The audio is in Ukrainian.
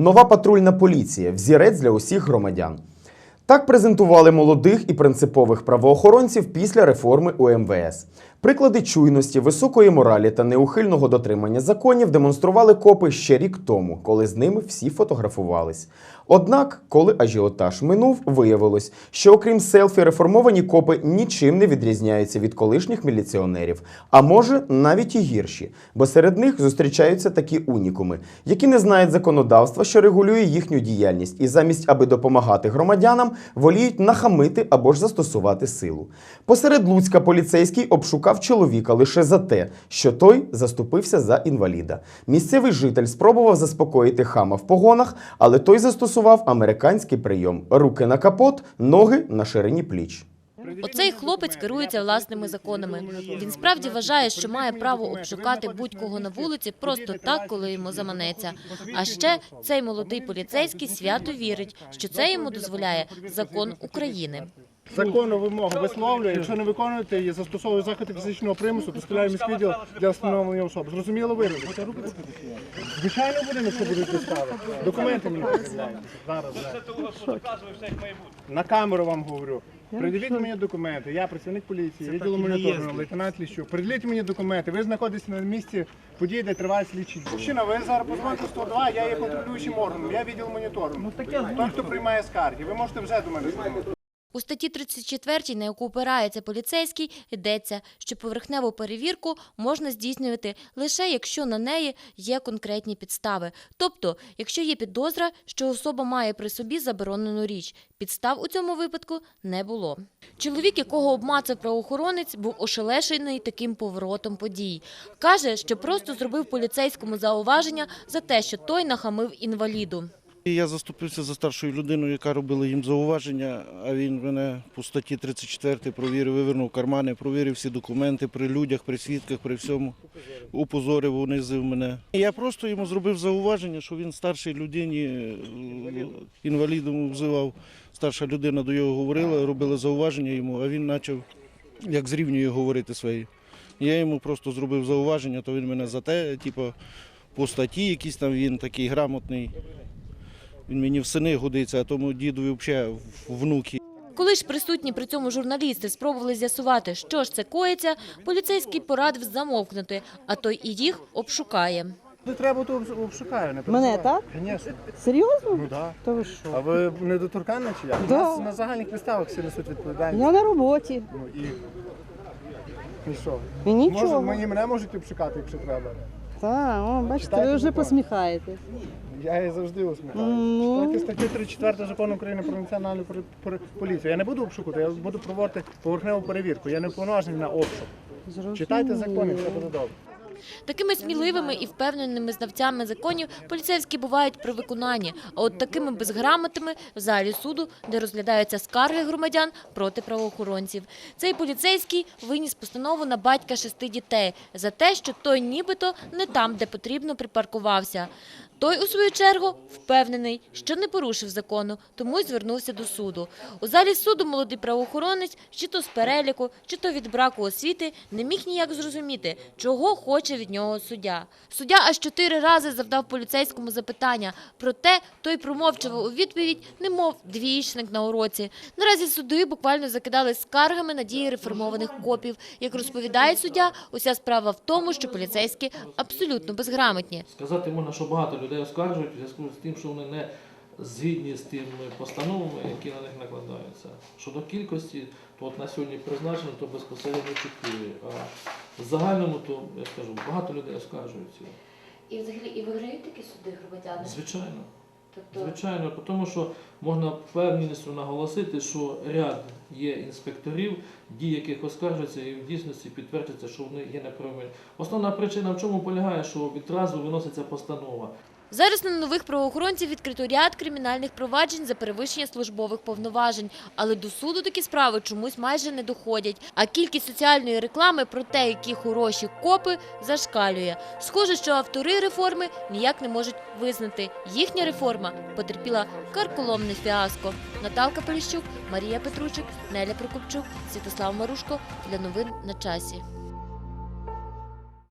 Нова патрульна поліція взірець для усіх громадян. Так презентували молодих і принципових правоохоронців після реформи УМВС. МВС. Приклади чуйності, високої моралі та неухильного дотримання законів демонстрували копи ще рік тому, коли з ними всі фотографувались. Однак, коли ажіотаж минув, виявилось, що окрім селфі, реформовані копи нічим не відрізняються від колишніх міліціонерів, а може навіть і гірші, бо серед них зустрічаються такі унікуми, які не знають законодавства, що регулює їхню діяльність, і замість аби допомагати громадянам, воліють нахамити або ж застосувати силу. Посеред Луцька поліцейський обшукав чоловіка лише за те, що той заступився за інваліда. Місцевий житель спробував заспокоїти хама в погонах, але той застосував американський прийом: руки на капот, ноги на ширині пліч. Оцей хлопець керується власними законами. Він справді вважає, що має право обшукати будь-кого на вулиці просто так, коли йому заманеться. А ще цей молодий поліцейський свято вірить, що це йому дозволяє закон України. Законну вимогу висловлює, якщо не виконуєте її, застосовує заходи фізичного примусу, то стріляє міськвідділ для встановлення особи. Зрозуміло виразно? Звичайно буде, якщо будуть підстави. Документи мені. Зараз. вже. На камеру вам говорю. Придивіть мені документи. Я працівник поліції, відділу моніторингу, лейтенант Ліщук. Приділіть мені документи. Ви знаходитесь на місці події, де триває слідчі. Мужчина, ви зараз позвоните 102, я є контролюючим органом, я відділ моніторингу. Той, хто приймає скарги. Ви можете вже до мене звернутися. У статті 34, на яку опирається поліцейський, йдеться, що поверхневу перевірку можна здійснювати лише якщо на неї є конкретні підстави. Тобто, якщо є підозра, що особа має при собі заборонену річ. Підстав у цьому випадку не було. Чоловік, якого обмацав правоохоронець, був ошелешений таким поворотом подій. Каже, що просто зробив поліцейському зауваження за те, що той нахамив інваліду. Я заступився за старшою людиною, яка робила їм зауваження, а він мене по статті 34 провірив, вивернув кармани, провірив всі документи при людях, при свідках, при всьому. Упозорив, унизив мене. Я просто йому зробив зауваження, що він старшій людині е, інвалідом обзивав. Старша людина до його говорила, робила зауваження йому, а він почав як зрівнює говорити свої. Я йому просто зробив зауваження, то він мене за те, типу, по статті якийсь там він такий грамотний. Він мені в сини годиться, а тому дідові взагалі внуки. Коли ж присутні при цьому журналісти спробували з'ясувати, що ж це коїться, поліцейський порадив замовкнути, а той і їх обшукає. Не треба то обшукаю, не Мене, так? Звісно. Серйозно? Ну так. То ви що? А ви недоторканні чи як? У нас на загальних підставах всі несуть відповідальність. Я на роботі. Ну і. І що? І Може, мені мене можуть обшукати, якщо треба. Так, о, бачите, ви вже посміхаєтесь. Я і завжди усміхаюся. Ну. Читайте статтю 34 закону України про національну поліцію. Я не буду обшукувати, я буду проводити поверхневу перевірку. Я не повноважений на обшук. Зрозуміло. Читайте закони, все буде добре. Такими сміливими і впевненими знавцями законів поліцейські бувають при виконанні, а от такими безграмотними в залі суду, де розглядаються скарги громадян проти правоохоронців. Цей поліцейський виніс постанову на батька шести дітей за те, що той нібито не там, де потрібно, припаркувався. Той, у свою чергу, впевнений, що не порушив закону, тому й звернувся до суду. У залі суду молодий правоохоронець, чи то з переліку, чи то від браку освіти, не міг ніяк зрозуміти, чого хоче від нього суддя. Суддя аж чотири рази завдав поліцейському запитання, проте той промовчав у відповідь, немов двієчник на уроці. Наразі суди буквально закидали скаргами на дії реформованих копів. Як розповідає суддя, уся справа в тому, що поліцейські абсолютно безграмотні. Сказати можна, що багато людей оскаржують в зв'язку з тим, що вони не згідні з тими постановами, які на них накладаються. Щодо кількості, то от на сьогодні призначено, то безпосередньо чотири. А в загальному, то я скажу, багато людей оскаржуються. І взагалі і виграють такі суди громадяни? Звичайно. Тобто Звичайно, тому що можна впевненістю наголосити, що ряд є інспекторів, дії яких оскаржуються, і в дійсності підтверджується, що вони є неправомірні. Основна причина в чому полягає, що відразу виноситься постанова. Зараз на нових правоохоронців відкрито ряд кримінальних проваджень за перевищення службових повноважень, але до суду такі справи чомусь майже не доходять. А кількість соціальної реклами про те, які хороші копи, зашкалює. Схоже, що автори реформи ніяк не можуть визнати. Їхня реформа потерпіла карколомне фіаско. Наталка Поліщук, Марія Петручик, Неля Прокопчук, Святослав Марушко для новин на часі.